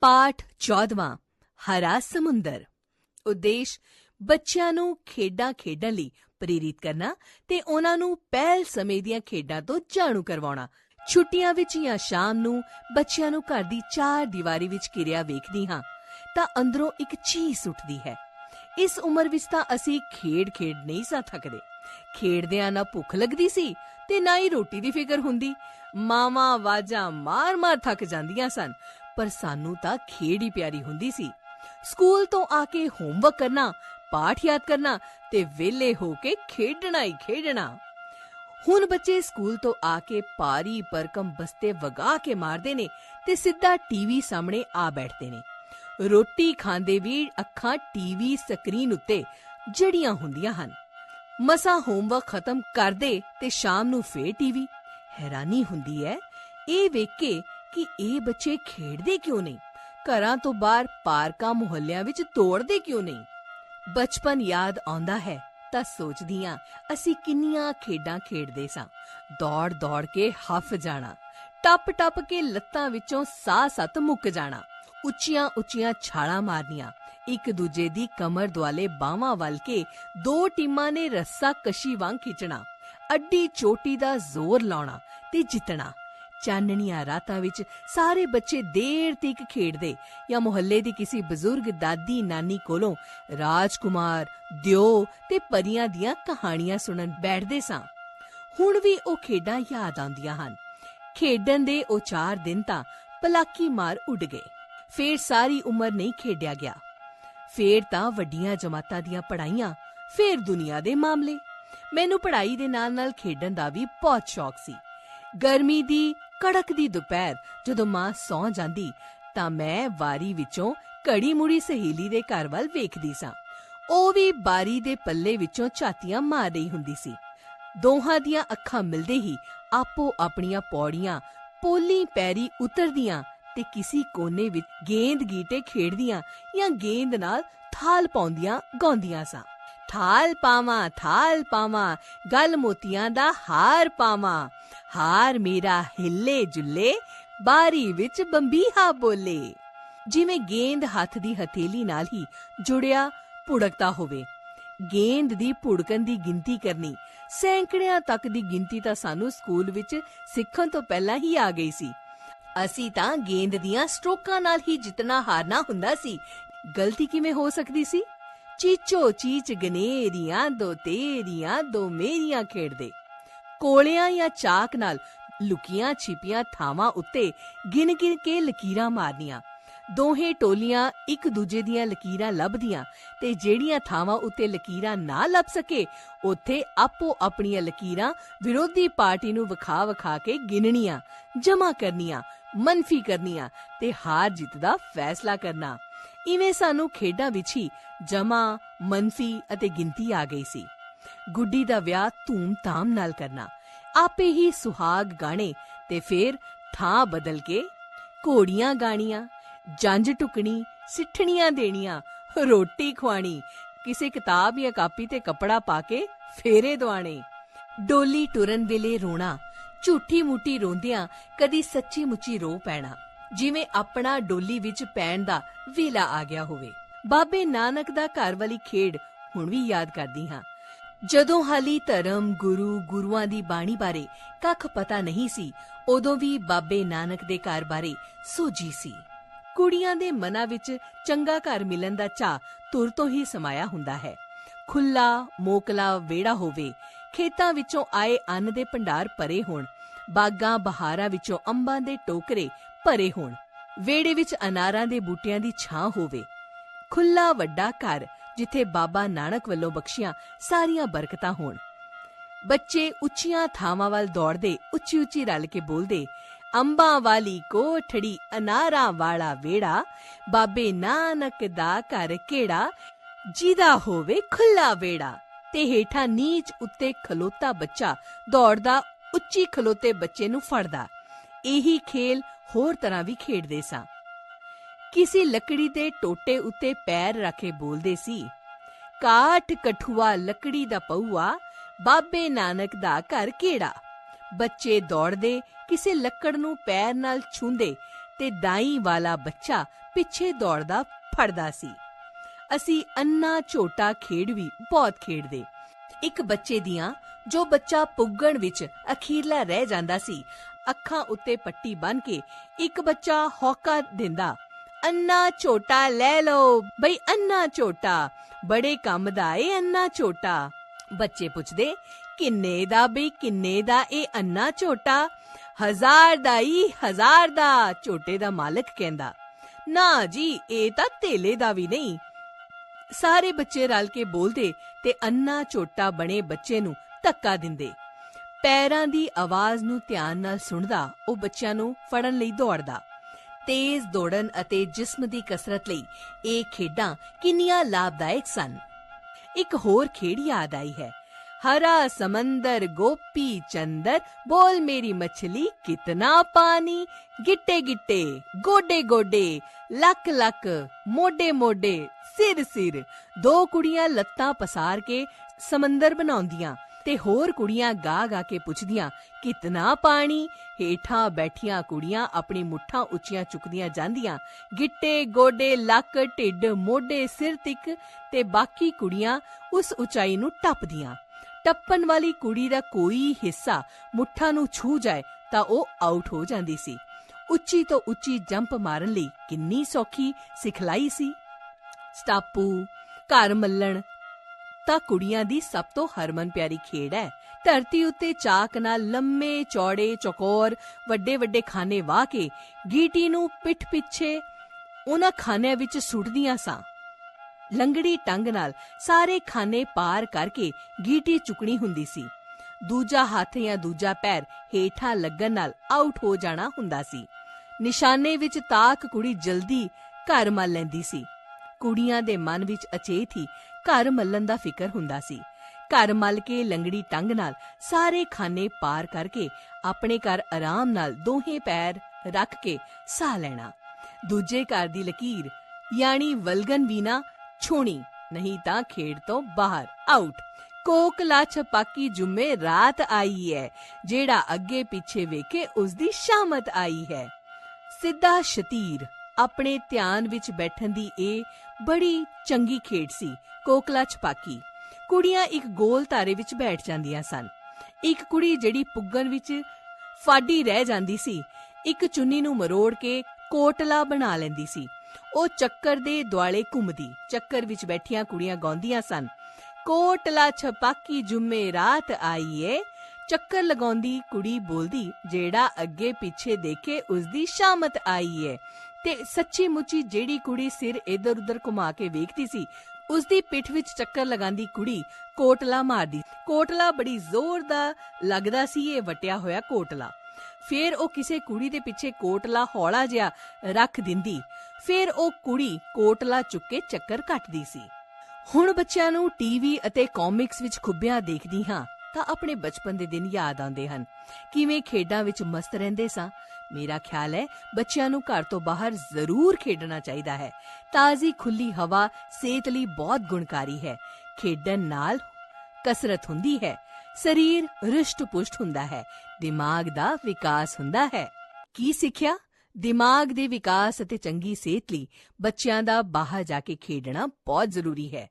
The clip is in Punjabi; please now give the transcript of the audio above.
ਪਾਠ 14ਵਾਂ ਹਰਾ ਸਮੁੰਦਰ। ਉਦੇਸ਼, ਬੱਚਿਆਂ ਨੂੰ ਖੇਡਾਂ ਖੇਡਣ ਲਈ ਪ੍ਰੇਰਿਤ ਕਰਨਾ ਤੇ ਉਹਨਾਂ ਨੂੰ ਪਹਿਲ ਸਮੇਂ ਦੀਆਂ ਖੇਡਾਂ ਤੋਂ ਜਾਣੂ ਕਰਵਾਉਣਾ। ਛੁੱਟੀਆਂ ਵਿੱਚ ਜਾਂ ਸ਼ਾਮ ਨੂੰ ਬੱਚਿਆਂ ਨੂੰ ਘਰ ਦੀ ਚਾਰ ਦੀਵਾਰੀ ਵਿੱਚ ਕਿਰਿਆ ਵੇਖਦੀ ਹਾਂ, ਤਾਂ ਅੰਦਰੋਂ ਇੱਕ ਚੀਸ ਉੱਠਦੀ ਹੈ। ਇਸ ਉਮਰ ਵਿੱਚ ਤਾਂ ਅਸੀਂ ਖੇਡ ਖੇਡ ਨਹੀਂ ਸਾਂ ਥੱਕਦੇ। ਖੇਡਦਿਆਂ ਨਾ ਭੁੱਖ ਲੱਗਦੀ ਸੀ ਤੇ ਨਾ ਹੀ ਰੋਟੀ ਦੀ ਫਿਕਰ ਹੁੰਦੀ। ਮਾਵਾਂ ਵਾਜਾਂ ਮਾਰ-ਮਾਰ ਥੱਕ ਜਾਂਦੀਆਂ ਸਨ। ਪਰ ਸਾਨੂੰ ਤਾਂ ਖੇਡ ਹੀ ਪਿਆਰੀ ਹੁੰਦੀ ਸੀ। ਸਕੂਲ ਤੋਂ ਆ ਕੇ ਹੋਮਵਰਕ ਕਰਨਾ, ਪਾਠ ਯਾਦ ਕਰਨਾ ਤੇ ਵਿਹਲੇ ਹੋ ਕੇ ਖੇਡਣਾ ਹੀ ਖੇਡਣਾ। ਹੁਣ ਬੱਚੇ ਸਕੂਲ ਤੋਂ ਆ ਕੇ ਪਾਰੀ ਪਰਕਮ ਬਸਤੇ ਵਗਾ ਕੇ ਮਾਰਦੇ ਨੇ ਤੇ ਸਿੱਧਾ ਟੀਵੀ ਸਾਹਮਣੇ ਆ ਬੈਠਦੇ ਨੇ। ਰੋਟੀ ਖਾਂਦੇ ਵੀ ਅੱਖਾਂ ਟੀਵੀ ਸਕਰੀਨ ਉੱਤੇ ਜੜੀਆਂ ਹੁੰਦੀਆਂ ਹਨ। ਮਸਾ ਹੋਮਵਰਕ ਖਤਮ ਕਰਦੇ ਤੇ ਸ਼ਾਮ ਨੂੰ ਫੇਰ ਟੀਵੀ। ਹੈਰਾਨੀ ਹੁੰਦੀ ਹੈ, ਇਹ ਵੇਖ ਕੇ ਕਿ ਇਹ ਬੱਚੇ ਖੇਡਦੇ ਕਿਉਂ ਨਹੀਂ? ਘਰਾਂ ਤੋਂ ਬਾਹਰ ਪਾਰਕਾਂ, ਮੁਹੱਲਿਆਂ ਵਿੱਚ ਦੌੜਦੇ ਕਿਉਂ ਨਹੀਂ? ਬਚਪਨ ਯਾਦ ਆਉਂਦਾ ਹੈ ਤਾਂ ਸੋਚਦੀ ਆਂ ਅਸੀਂ ਕਿੰਨੀਆਂ ਖੇਡਾਂ ਖੇਡਦੇ ਸਾਂ। ਦੌੜ ਦੌੜ ਕੇ ਹਫ ਜਾਣਾ, ਟੱਪ ਟੱਪ ਕੇ ਲੱਤਾਂ ਵਿੱਚੋਂ ਸਾਹ ਸੱਤ ਮੁੱਕ ਜਾਣਾ, ਉੱਚੀਆਂ ਉੱਚੀਆਂ ਛਾਲਾਂ ਮਾਰਨੀਆਂ, ਇੱਕ ਦੂਜੇ ਦੀ ਕਮਰ ਦੁਆਲੇ ਬਾਹਾਂ ਵੱਲ ਕੇ ਦੋ ਟੀਮਾਂ ਨੇ ਰੱਸਾ ਕਸ਼ੀ ਵਾਂਗ ਖਿੱਚਣਾ, ਅੱਡੀ ਚੋਟੀ ਦਾ ਜ਼ੋਰ ਲਾਉਣਾ ਤੇ ਜਿੱਤਣਾ। ਚਾਨਣੀਆਂ ਰਾਤਾਂ ਵਿੱਚ ਸਾਰੇ ਬੱਚੇ ਦੇਰ ਤੱਕ ਖੇਡਦੇ ਜਾਂ ਮੁਹੱਲੇ ਦੀ ਕਿਸੇ ਬਜ਼ੁਰਗ ਦਾਦੀ ਨਾਨੀ ਕੋਲੋਂ ਰਾਜਕੁਮਾਰ, ਦਿਓ ਤੇ ਪਰੀਆਂ ਦੀਆਂ ਕਹਾਣੀਆਂ ਸੁਣਨ ਬੈਠਦੇ ਸਾਂ। ਹੁਣ ਵੀ ਉਹ ਖੇਡਾਂ ਯਾਦ ਆਉਂਦੀਆਂ ਹਨ। ਖੇਡਣ ਦੇ ਉਹ 4 ਦਿਨ ਤਾਂ ਪਲਾਕੀ ਮਾਰ ਉੱਡ ਗਏ। ਫੇਰ ਸਾਰੀ ਉਮਰ ਨਹੀਂ ਖੇਡਿਆ ਗਿਆ। ਫੇਰ ਤਾਂ ਵੱਡੀਆਂ ਜਮਾਤਾਂ ਦੀਆਂ ਪੜਾਈਆਂ ਫੇਰ ਦੁਨੀਆ ਦੇ ਮਾਮਲੇ। ਮੈਨੂੰ ਪੜ੍ਹਾਈ ਦੇ ਨਾਲ-ਨਾਲ ਖੇਡਣ ਦਾ ਵੀ ਬਹੁਤ ਸ਼ੌਕ ਸੀ। ਗਰਮੀ ਦੀ, ਕੜਕ ਦੀ ਦੁਪਹਿਰ। ਜਦੋਂ ਮਾਂ ਸੌਂ ਜਾਂਦੀ, ਤਾਂ ਮੈਂ ਵਾਰੀ ਵਿੱਚੋਂ ਘੜੀ ਮੁੜੀ ਸਹੇਲੀ ਦੇ ਘਰ ਵੱਲ ਵੇਖਦੀ ਸਾਂ। ਉਹ ਵੀ ਬਾਰੀ ਦੇ ਪੱਲੇ ਵਿੱਚੋਂ ਝਾਤੀਆਂ ਮਾਰ ਰਹੀ ਹੁੰਦੀ ਸੀ। ਦੋਹਾਂ ਦੀਆਂ ਅੱਖਾਂ ਮਿਲਦੇ ਹੀ ਆਪੋ ਆਪਣੀਆਂ ਪੌੜੀਆਂ, ਪੋਲੀ ਪੈਰੀ ਉਤਰਦੀਆਂ ਤੇ ਕਿਸੇ ਕੋਨੇ ਵਿੱਚ ਗੇਂਦ ਗੀਟੇ ਖੇਡਦੀਆਂ ਜਾਂ ਗੇਂਦ ਨਾਲ ਥਾਲ ਪਾਉਂਦੀਆਂ, ਗਾਉਂਦੀਆਂ ਸਾਂ। ਥਾਲ ਪਾਵਾਂ ਥਾਲ ਪਾਵਾਂ, ਗਲ ਮੋਤੀਆਂ ਦਾ ਹਾਰ ਪਾਵਾਂ। ਹਾਰ ਮੇਰਾ ਹਿੱਲੇ ਜੁੱਲੇ, ਬਾਰੀ ਵਿੱਚ ਬੰਬੀਹਾ ਬੋਲੇ। ਜਿਵੇਂ ਗੇਂਦ ਹੱਥ ਦੀ ਹਥੇਲੀ ਨਾਲ ਹੀ ਜੁੜਿਆ ਪੁੜਕਦਾ ਹੋਵੇ। ਗੇਂਦ ਦੀ ਭੁੜਕਣ ਦੀ ਗਿਣਤੀ ਕਰਨੀ, ਸੈਂਕੜਿਆਂ ਤੱਕ ਦੀ ਗਿਣਤੀ ਤਾਂ ਸਾਨੂੰ ਸਕੂਲ ਵਿੱਚ ਸਿੱਖਣ ਤੋਂ ਪਹਿਲਾਂ ਹੀ ਆ ਗਈ ਸੀ। ਅਸੀਂ ਤਾਂ ਗੇਂਦ ਦੀਆਂ ਸਟ੍ਰੋਕਾਂ ਨਾਲ ਹੀ ਜਿੱਤਣਾ ਹਾਰਨਾ ਹੁੰਦਾ ਸੀ, ਗਲਤੀ ਕਿਵੇਂ ਹੋ ਸਕਦੀ ਸੀ? ਚੀਚੋ ਚੀਚ ਗਨੇਰੀਆਂ, ਦੋ ਤੇਰੀਆਂ, ਦੋ ਮੇਰੀਆਂ ਖੇਡਦੇ। ਕੋਲਿਆਂ ਜਾਂ ਚਾਕ ਨਾਲ ਲੁਕੀਆਂ ਛਿਪੀਆਂ ਥਾਵਾਂ ਉੱਤੇ ਗਿਣ ਗਿਣ ਕੇ ਲਕੀਰਾਂ ਮਾਰਨੀਆਂ। ਦੋਹੇ ਟੋਲੀਆਂ ਇੱਕ ਦੂਜੇ ਦੀਆਂ ਲਕੀਰਾਂ ਲੱਭਦੀਆਂ ਤੇ ਜਿਹੜੀਆਂ ਥਾਵਾਂ ਉੱਤੇ ਲਕੀਰਾਂ ਨਾ ਲੱਭ ਸਕੇ, ਉੱਥੇ ਆਪੋ ਆਪਣੀਆਂ ਲਕੀਰਾਂ ਵਿਰੋਧੀ ਪਾਰਟੀ ਨੂੰ ਵਿਖਾ ਵਿਖਾ ਕੇ ਗਿਣਨੀਆਂ, ਜਮ੍ਹਾਂ ਕਰਨੀਆਂ, ਮਨਫੀ ਕਰਨੀਆਂ ਤੇ ਹਾਰ ਜਿੱਤ ਦਾ ਫੈਸਲਾ ਕਰਨਾ। ਇਵੇਂ ਸਾਨੂੰ ਖੇਡਾਂ ਵਿੱਚ ਹੀ ਜਮਾ ਮਨਫੀ ਅਤੇ ਗਿਣਤੀ ਆ ਗਈ ਸੀ। ਗੁੱਡੀ ਦਾ ਵਿਆਹ ਧੂਮ-ਧਾਮ ਨਾਲ ਕਰਨਾ। ਆਪੇ ਹੀ ਸੁਹਾਗ ਗਾਣੇ ਤੇ ਫੇਰ ਥਾਂ ਬਦਲ ਕੇ ਘੋੜੀਆਂ ਗਾਣੀਆਂ ਜੰਜ ਟੁਕਣੀ, ਸਿੱਠਣੀਆਂ ਦੇਣੀਆਂ, ਰੋਟੀ ਖਵਾਣੀ, ਕਿਸੇ ਕਿਤਾਬ ਜਾਂ ਕਾਪੀ ਤੇ ਕਪੜਾ ਪਾ ਕੇ ਫੇਰੇ ਦਵਾਣੇ ਡੋਲੀ ਟੁਰਨ ਵੇਲੇ ਰੋਣਾ, ਝੂਠੀ ਮੂਠੀ ਰੋਂਦਿਆਂ ਕਦੀ ਸੱਚੀ ਮੁੱਚੀ ਰੋ ਪੈਣਾ, ਜਿਵੇਂ ਆਪਣਾ ਡੋਲੀ ਵਿੱਚ ਪੈਣ ਦਾ ਵੇਲਾ ਆ ਗਿਆ ਹੋਵੇ। ਬਾਬੇ ਨਾਨਕ ਦਾ ਘਰ ਵਾਲੀ ਖੇਡ ਹੁਣ ਵੀ ਯਾਦ ਕਰਦੀ ਹਾਂ। ਜਦੋਂ ਹਾਲੀ ਧਰਮ, ਗੁਰੂ, ਗੁਰੂਆਂ ਦੀ ਬਾਣੀ ਬਾਰੇ ਕੱਖ ਪਤਾ ਨਹੀਂ ਸੀ, ਉਦੋਂ ਵੀ ਬਾਬੇ ਨਾਨਕ ਦੇ ਘਰ ਬਾਰੇ ਸੋਝੀ ਸੀ। ਕੁੜੀਆਂ ਦੇ ਮਨਾਂ ਵਿੱਚ ਚੰਗਾ ਘਰ ਮਿਲਣ ਦਾ ਚਾਹ ਤੁਰ ਤੋਂ ਹੀ ਸਮਾਇਆ ਹੁੰਦਾ ਹੈ। ਖੁੱਲਾ ਮੋਕਲਾ ਵੇੜਾ ਹੋਵੇ, ਖੇਤਾਂ ਵਿੱਚੋਂ ਆਏ ਅੰਨ ਦੇ ਭੰਡਾਰ ਭਰੇ ਹੋਣ, ਬਾਗਾਂ, ਬਹਾਰਾਂ ਵਿੱਚੋਂ ਅੰਬਾਂ ਦੇ ਟੋਕਰੇ ਭਰੇ ਹੋਣ ਵੇੜੇ ਵਿੱਚ ਅਨਾਰਾਂ ਦੇ ਬੂਟਿਆਂ ਦੀ ਛਾਂ ਹੋਵੇ। ਖੁੱਲਾ ਵੱਡਾ ਘਰ ਜਿੱਥੇ ਬਾਬਾ ਨਾਨਕ ਵੱਲੋਂ ਬਖਸ਼ੀਆਂ ਸਾਰੀਆਂ ਬਰਕਤਾਂ ਹੋਣ। ਬੱਚੇ ਉੱਚੀਆਂ ਥਾਵਾਂ ਵੱਲ ਦੌੜਦੇ, ਉੱਚੀ ਉੱਚੀ ਰਲ ਕੇ ਬੋਲਦੇ, ਅੰਬਾਂ ਵਾਲੀ ਕੋਠੜੀ, ਅਨਾਰਾਂ ਵਾਲਾ ਵੇੜਾ ਬਾਬੇ ਨਾਨਕ ਦਾ ਘਰ ਕਿਹੜਾ, ਜਿਹਦਾ ਹੋਵੇ ਖੁੱਲਾ ਵੇੜਾ ਤੇ ਹੇਠਾਂ ਨੀਚ ਉੱਤੇ ਖਲੋਤਾ ਬੱਚਾ ਦੌੜਦਾ, ਉੱਚੀ ਖਲੋਤੇ ਬੱਚੇ ਨੂੰ ਫੜਦਾ। ਇਹੀ ਖੇਲ ਹੋਰ ਤਰ੍ਹਾਂ ਵੀ ਖੇਡਦੇ ਸਾਂ। ਕਿਸੇ ਲੱਕੜੀ ਦੇ ਟੋਟੇ ਉੱਤੇ ਪੈਰ ਰੱਖੇ ਬੋਲਦੇ ਸੀ, ਕਾਠ ਕਠੂਆ ਲੱਕੜੀ ਦਾ ਪਊਆ, ਬਾਬੇ ਨਾਨਕ ਦਾ ਘਰ ਕਿਹੜਾ? ਬੱਚੇ ਦੌੜਦੇ, ਕਿਸੇ ਲੱਕੜ ਨੂੰ ਪੈਰ ਨਾਲ ਛੂੰਦੇ ਤੇ ਦਾਈ ਵਾਲਾ ਬੱਚਾ ਪਿੱਛੇ ਦੌੜਦਾ ਫੜਦਾ ਸੀ। ਅਸੀਂ ਅੰਨਾ ਝੋਟਾ ਖੇਡ ਵੀ ਬਹੁਤ ਖੇਡਦੇ। ਇੱਕ ਬੱਚੇ ਦੀਆਂ, ਜੋ ਬੱਚਾ ਪੁੱਗਣ ਵਿੱਚ ਅਖੀਰਲਾ ਰਹਿ ਜਾਂਦਾ ਸੀ, ਅੱਖਾਂ ਉੱਤੇ ਪੱਟੀ ਬੰਨ ਕੇ ਇੱਕ ਬੱਚਾ ਹੌਕਾ ਦਿੰਦਾ ਅੰਨਾ ਝੋਟਾ ਲੈ ਲਓ। ਬਈ ਅੰਨਾ ਝੋਟਾ ਬੜੇ ਕੰਮ ਦਾ ਏ ਅੰਨਾ ਝੋਟਾ ਬੱਚੇ ਪੁੱਛਦੇ, ਕਿੰਨੇ ਦਾ ਬਈ, ਕਿੰਨੇ ਦਾ ਇਹ ਅੰਨਾ ਝੋਟਾ ਹਜ਼ਾਰ ਦਾ ਹੀ ਹਜ਼ਾਰ ਦਾ ਝੋਟੇ ਦਾ ਮਾਲਕ ਕਹਿੰਦਾ। ਨਾ ਜੀ, ਇਹ ਤਾਂ ਤੇਲੇ ਦਾ ਵੀ ਨਹੀਂ। ਸਾਰੇ ਬੱਚੇ ਰਲ ਕੇ ਬੋਲਦੇ ਤੇ ਅੰਨਾ ਝੋਟਾ ਬਣੇ ਬੱਚੇ ਨੂੰ ਧੱਕਾ ਦਿੰਦੇ। ਪੈਰਾਂ ਦੀ ਆਵਾਜ਼ ਨੂੰ ਧਿਆਨ ਨਾਲ ਸੁਣਦਾ, ਉਹ ਬੱਚਿਆਂ ਨੂੰ ਫੜਨ ਲਈ ਦੌੜਦਾ। ਤੇਜ਼ ਦੌੜਨ ਅਤੇ ਜਿਸਮ ਦੀ ਕਸਰਤ ਲਈ ਇਹ ਖੇਡਾਂ ਕਿੰਨੀਆਂ ਲਾਭਦਾਇਕ ਸਨ। ਇੱਕ ਹੋਰ ਖੇਡ ਯਾਦ ਆਈ ਹੈ। ਹਰਾ ਸਮੰਦਰ, ਗੋਪੀ ਚੰਦਰ, ਬੋਲ ਮੇਰੀ ਮਛਲੀ, ਕਿਤਨਾ ਪਾਣੀ? ਗਿੱਟੇ ਗਿੱਟੇ, ਗੋਡੇ ਗੋਡੇ, ਲੱਕ ਲੱਕ, ਮੋਢੇ ਮੋਢੇ, ਸਿਰ ਸਿਰ। ਦੋ ਕੁੜੀਆਂ ਲੱਤਾਂ ਪਸਾਰ ਕੇ ਸਮੰਦਰ ਬਣਾਉਂਦੀਆਂ। ਤੇ ਹੋਰ ਕੁੜੀਆਂ ਗਾ ਗਾ ਕੇ ਪੁੱਛਦੀਆਂ, ਕਿਤਨਾ ਪਾਣੀ? ਹੇਠਾਂ ਬੈਠੀਆਂ ਕੁੜੀਆਂ ਆਪਣੀ ਮੁੱਠਾਂ ਉੱਚੀਆਂ ਚੁੱਕਦੀਆਂ ਜਾਂਦੀਆਂ, ਗਿੱਟੇ, ਗੋਡੇ, ਲੱਕ, ਢਿੱਡ, ਮੋਢੇ, ਸਿਰ ਤੱਕ ਤੇ ਬਾਕੀ ਕੁੜੀਆਂ ਉਸ ਉਚਾਈ ਨੂੰ ਟੱਪਦੀਆਂ। ਟੱਪਣ ਵਾਲੀ ਕੁੜੀ ਦਾ ਕੋਈ ਹਿੱਸਾ ਮੁੱਠਾਂ ਨੂੰ ਛੂ ਜਾਏ ਤਾਂ ਉਹ ਆਊਟ ਹੋ ਜਾਂਦੀ ਸੀ। ਉੱਚੀ ਤੋਂ ਉੱਚੀ ਜੰਪ ਮਾਰਨ ਲਈ ਕਿੰਨੀ ਸੌਖੀ ਸਿਖਲਾਈ ਸੀ। ਸਟਾਪੂ, ਘਰ ਮੱਲਣ ਤਾਂ ਕੁੜੀਆਂ ਦੀ ਸਭ ਤੋਂ ਹਰਮਨ ਪਿਆਰੀ ਖੇਡ ਹੈ। ਧਰਤੀ ਉੱਤੇ ਚਾਕ ਨਾਲ ਲੰਮੇ ਚੌੜੇ ਚੌਕੌਰ, ਵੱਡੇ ਵੱਡੇ ਖਾਨੇ ਵਾਹ ਕੇ ਗੀਟੀ ਨੂੰ ਪਿੱਠ ਪਿੱਛੇ ਉਹਨਾਂ ਖਾਨਿਆਂ ਵਿੱਚ ਸੁੱਟਦੀਆਂ ਸਾਂ। ਲੰਗੜੀ ਟੰਗ ਨਾਲ ਸਾਰੇ ਖਾਨੇ ਪਾਰ ਕਰਕੇ ਗੀਟੀ ਚੁਕਣੀ ਹੁੰਦੀ ਸੀ। ਦੂਜਾ ਹੱਥ ਜਾਂ ਦੂਜਾ ਪੈਰ ਹੇਠਾਂ ਲੱਗਣ ਨਾਲ ਆਊਟ ਹੋ ਜਾਣਾ ਹੁੰਦਾ ਸੀ। ਨਿਸ਼ਾਨੇ ਵਿੱਚ ਤਾਕ ਕੁੜੀ ਜਲਦੀ ਘਰ ਮੱਲ ਲੈਂਦੀ ਸੀ। ਕੁੜੀਆਂ ਦੇ ਮਨ ਵਿੱਚ ਅਚੇਤ ਹੀ ਘਰ ਮੱਲਣ ਦਾ ਫਿਕਰ ਹੁੰਦਾ ਸੀ। ਘਰ ਮਲ ਕੇ ਲੰਗੜੀ ਟੰਗ ਨਾਲ ਸਾਰੇ ਖਾਨੇ ਪਾਰ ਕਰਕੇ ਆਪਣੇ ਘਰ ਆਰਾਮ ਨਾਲ ਦੋਹੇ ਪੈਰ ਰੱਖ ਕੇ ਸਾਹ ਲੈਣਾ। ਦੂਜੇ ਘਰ ਦੀ ਲਕੀਰ, ਯਾਨੀ ਵਲਗਨ ਵੀ ਨਾ ਛੋਣੀ ਨਹੀਂ ਤਾਂ ਖੇਡ ਤੋਂ ਬਾਹਰ ਆਊਟ ਕੋਕਲਾ ਛਪਾਕੀ ਜੁਮੇ ਰਾਤ ਆਈ ਹੈ ਜਿਹੜਾ ਅੱਗੇ ਪਿੱਛੇ ਵੇਖੇ ਉਸ ਦੀ ਸ਼ਾਮਤ ਆਈ ਹੈ। ਸਿੱਧਾ ਸ਼ਤੀਰ। ਆਪਣੇ ਧਿਆਨ ਵਿੱਚ ਬੈਠਣ ਦੀ ਇਹ ਬੜੀ ਚੰਗੀ ਖੇਡ ਸੀ, ਕੋਕਲਾ ਛਪਾਕੀ। ਕੁੜੀਆਂ ਇੱਕ ਗੋਲ ਧਾਰੇ ਵਿੱਚ ਬੈਠ ਜਾਂਦੀਆਂ ਸਨ। ਇੱਕ ਕੁੜੀ ਜਿਹੜੀ ਪੁੱਗਣ ਵਿੱਚ ਫਾਡੀ ਰਹਿ ਜਾਂਦੀ ਸੀ, ਇੱਕ ਚੁੰਨੀ ਨੂੰ ਮਰੋੜ ਕੇ ਕੋਟਲਾ ਬਣਾ ਲੈਂਦੀ ਸੀ। ਉਹ ਚੱਕਰ ਦੇ ਦੁਆਲੇ ਘੁੰਮਦੀ, ਚੱਕਰ ਵਿੱਚ ਬੈਠੀਆਂ ਕੁੜੀਆਂ ਗਾਉਂਦੀਆਂ ਸਨ। ਕੋਟਲਾ ਛਪਾਕੀ ਜੁਮੇ ਰਾਤ ਆਈਏ, ਚੱਕਰ ਲਗਾਉਂਦੀ ਕੁੜੀ ਬੋਲਦੀ, ਜਿਹੜਾ ਅੱਗੇ ਪਿੱਛੇ ਦੇਖੇ ਉਸ ਦੀ ਸ਼ਾਮਤ ਆਈ ਏ ਤੇ ਸੱਚੀ ਮੁੱਚੀ ਜਿਹੜੀ ਕੁੜੀ ਸਿਰ ਇਧਰ ਉਧਰ ਘੁਮਾ ਕੇ ਵੇਖਦੀ ਸੀ ਉਸ ਦੀ ਪਿੱਠ ਵਿੱਚ ਚੱਕਰ ਲਗਾਉਂਦੀ ਕੁੜੀ ਕੋਟਲਾ ਮਾਰਦੀ। ਕੋਟਲਾ ਬੜੀ ਜ਼ੋਰ ਦਾ ਲੱਗਦਾ ਸੀ, ਇਹ ਵਟਿਆ ਹੋਇਆ ਕੋਟਲਾ। ਫਿਰ ਉਹ ਕਿਸੇ ਕੁੜੀ ਦੇ ਪਿੱਛੇ ਕੋਟਲਾ ਹੌਲਾ ਜਿਹਾ ਰੱਖ ਦਿੰਦੀ। ਫਿਰ ਉਹ ਕੁੜੀ ਕੋਟਲਾ ਚੁੱਕ ਕੇ ਚੱਕਰ ਕੱਟਦੀ ਸੀ। ਹੁਣ ਬੱਚਿਆਂ ਨੂੰ ਟੀਵੀ ਅਤੇ ਕਾਮਿਕਸ ਵਿੱਚ ਖੁੱਬਿਆਂ ਦੇਖਦੀ ਹਾਂ ਤਾਂ ਆਪਣੇ ਬਚਪਨ ਦੇ ਦਿਨ ਯਾਦ ਆਉਂਦੇ ਹਨ। ਕਿਵੇਂ ਖੇਡਾਂ ਵਿੱਚ ਮਸਤ ਰਹਿੰਦੇ ਸਾਂ ਮੇਰਾ ਖਿਆਲ ਹੈ ਬੱਚਿਆਂ ਨੂੰ ਘਰ ਤੋਂ ਬਾਹਰ ਜ਼ਰੂਰ ਖੇਡਣਾ ਚਾਹੀਦਾ ਹੈ। ਤਾਜ਼ੀ ਖੁੱਲੀ ਹਵਾ ਸਿਹਤ ਲਈ ਬਹੁਤ ਗੁਣਕਾਰੀ ਹੈ। ਖੇਡਣ ਨਾਲ ਕਸਰਤ ਹੁੰਦੀ ਹੈ। ਸਰੀਰ ਰਿਸ਼ਟ-ਪੁਸ਼ਟ ਹੁੰਦਾ ਹੈ। ਦਿਮਾਗ ਦਾ ਵਿਕਾਸ ਹੁੰਦਾ ਹੈ। ਕੀ ਸਿੱਖਿਆ? ਦਿਮਾਗ ਦੇ ਵਿਕਾਸ ਅਤੇ ਚੰਗੀ ਸਿਹਤ ਲਈ ਬੱਚਿਆਂ ਦਾ ਬਾਹਰ ਜਾ ਕੇ ਖੇਡਣਾ ਬਹੁਤ ਜ਼ਰੂਰੀ ਹੈ।